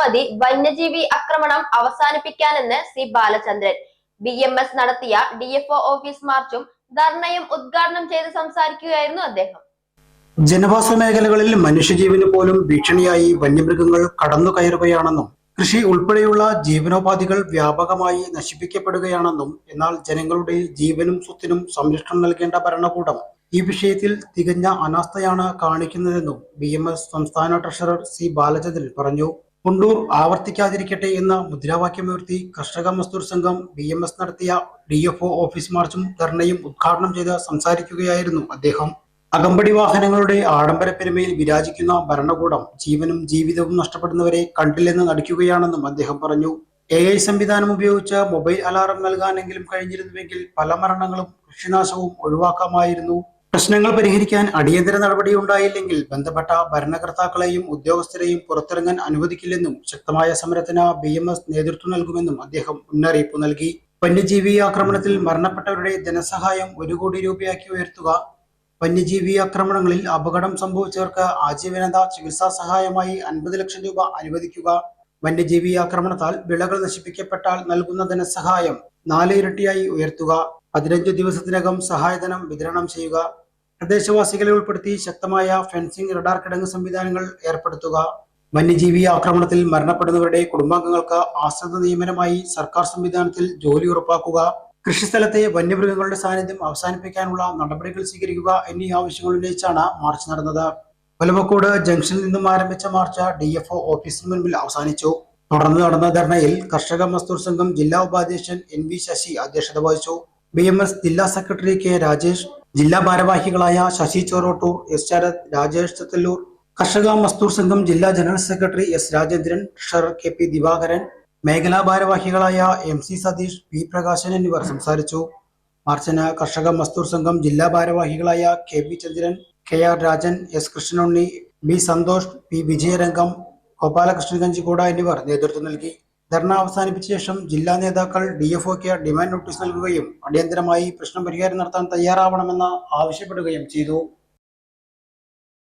മതി. വന്യജീവി ആക്രമണം അവസാനിപ്പിക്കാനെന്ന് C Balachandran. B M S നടത്തിയ ഡി എഫ് ഓഫീസ് മാർച്ചും ധർണയും ഉദ്ഘാടനം ചെയ്ത് സംസാരിക്കുകയായിരുന്നു അദ്ദേഹം. ജനവാസ മേഖലകളിൽ മനുഷ്യജീവന് പോലും ഭീഷണിയായി വന്യമൃഗങ്ങൾ കടന്നു കയറുകയാണെന്നും കൃഷി ഉൾപ്പെടെയുള്ള ജീവനോപാധികൾ വ്യാപകമായി നശിപ്പിക്കപ്പെടുകയാണെന്നും എന്നാൽ ജനങ്ങളുടെ ജീവനും സ്വത്തിനും സംരക്ഷണം നൽകേണ്ട ഭരണകൂടം ഈ വിഷയത്തിൽ തികഞ്ഞ അനാസ്ഥയാണ് കാണിക്കുന്നതെന്നും ബി സംസ്ഥാന ട്രഷറർ സി ബാലചന്ദ്രൻ പറഞ്ഞു. മുണ്ടൂർ ആവർത്തിക്കാതിരിക്കട്ടെ എന്ന മുദ്രാവാക്യമുയർത്തി Karshaka Mazdoor Sangham B M S നടത്തിയ ഡി എഫ് ഒ ഓഫീസ് മാർച്ചും ധർണയും ഉദ്ഘാടനം ചെയ്ത് സംസാരിക്കുകയായിരുന്നു അദ്ദേഹം. അകമ്പടി വാഹനങ്ങളുടെ ആഡംബര പെരുമയിൽ വിരാജിക്കുന്ന ഭരണകൂടം ജീവനും ജീവിതവും നഷ്ടപ്പെടുന്നവരെ കണ്ടില്ലെന്ന് നടിക്കുകയാണെന്നും അദ്ദേഹം പറഞ്ഞു. എ ഐ സംവിധാനം ഉപയോഗിച്ച് മൊബൈൽ അലാറം നൽകാനെങ്കിലും കഴിഞ്ഞിരുന്നുവെങ്കിൽ പല മരണങ്ങളും കൃഷിനാശവും ഒഴിവാക്കാമായിരുന്നു. പ്രശ്നങ്ങൾ പരിഹരിക്കാൻ അടിയന്തര നടപടി ഉണ്ടായില്ലെങ്കിൽ ബന്ധപ്പെട്ട ഭരണകർത്താക്കളെയും ഉദ്യോഗസ്ഥരെയും പുറത്തിറങ്ങാൻ അനുവദിക്കില്ലെന്നും ശക്തമായ സമരത്തിന് ബി എം എസ് നേതൃത്വം നൽകുമെന്നും അദ്ദേഹം മുന്നറിയിപ്പ് നൽകി. വന്യജീവി ആക്രമണത്തിൽ മരണപ്പെട്ടവരുടെ ധനസഹായം ഒരു കോടി രൂപയാക്കി ഉയർത്തുക വന്യജീവി ആക്രമണങ്ങളിൽ അപകടം സംഭവിച്ചവർക്ക് ആജീവനത ചികിത്സാ സഹായമായി അൻപത് ലക്ഷം രൂപ അനുവദിക്കുക വന്യജീവി ആക്രമണത്താൽ വിളകൾ നശിപ്പിക്കപ്പെട്ടാൽ നൽകുന്ന ധനസഹായം നാല് ഇരട്ടിയായി ഉയർത്തുക പതിനഞ്ച് ദിവസത്തിനകം സഹായധനം വിതരണം ചെയ്യുക. പ്രദേശവാസികളെ ഉൾപ്പെടുത്തി ശക്തമായ ഫെൻസിംഗ് റഡാർ കിടങ്ങ് സംവിധാനങ്ങൾ ഏർപ്പെടുത്തുക. വന്യജീവി ആക്രമണത്തിൽ മരണപ്പെടുന്നവരുടെ കുടുംബാംഗങ്ങൾക്ക് ആശ്രിത നിയമനമായി സർക്കാർ സംവിധാനത്തിൽ ജോലി ഉറപ്പാക്കുക. കൃഷിസ്ഥലത്തെ വന്യമൃഗങ്ങളുടെ സാന്നിധ്യം അവസാനിപ്പിക്കാനുള്ള നടപടികൾ സ്വീകരിക്കുക എന്നീ ആവശ്യങ്ങൾ ഉന്നയിച്ചാണ് മാർച്ച് നടന്നത്. കൊലമക്കോട് ജംഗ്ഷനിൽ നിന്നും ആരംഭിച്ച മാർച്ച് ഡി എഫ് ഒ ഓഫീസിന് മുൻപിൽ അവസാനിച്ചു. തുടർന്ന് നടന്ന ധർണയിൽ കർഷക മസ്ദൂർ സംഘം ജില്ലാ ഉപാധ്യക്ഷൻ എൻ വി ശശി അധ്യക്ഷത വഹിച്ചു. ബി എം എസ് ജില്ലാ സെക്രട്ടറി കെ രാജേഷ് ജില്ലാ ഭാരവാഹികളായ ശശി ചോറോട്ടൂർ എസ് ശരത് രാജേഷ് ചത്തല്ലൂർ കർഷക മസ്തൂർ സംഘം ജില്ലാ general secretary S Rajendran treasurer K P Divakaran മേഖലാ ഭാരവാഹികളായ M C Satheesh P Prakashan എന്നിവർ സംസാരിച്ചു. മാർച്ചിന് കർഷക മസ്തൂർ സംഘം ജില്ലാ ഭാരവാഹികളായ K P Chandran K R Rajan S Krishnanunni B Santhosh P Vijayarangam Gopalakrishnan Kanjikode എന്നിവർ നേതൃത്വം നൽകി. ധർണ അവസാനിപ്പിച്ച ശേഷം ജില്ലാ നേതാക്കൾ ഡി എഫ് ഒക്ക് ഡിമാൻഡ് നോട്ടീസ് നൽകുകയും അടിയന്തരമായി പ്രശ്നം പരിഹാരം നടത്താൻ തയ്യാറാവണമെന്ന് ആവശ്യപ്പെടുകയും ചെയ്തു.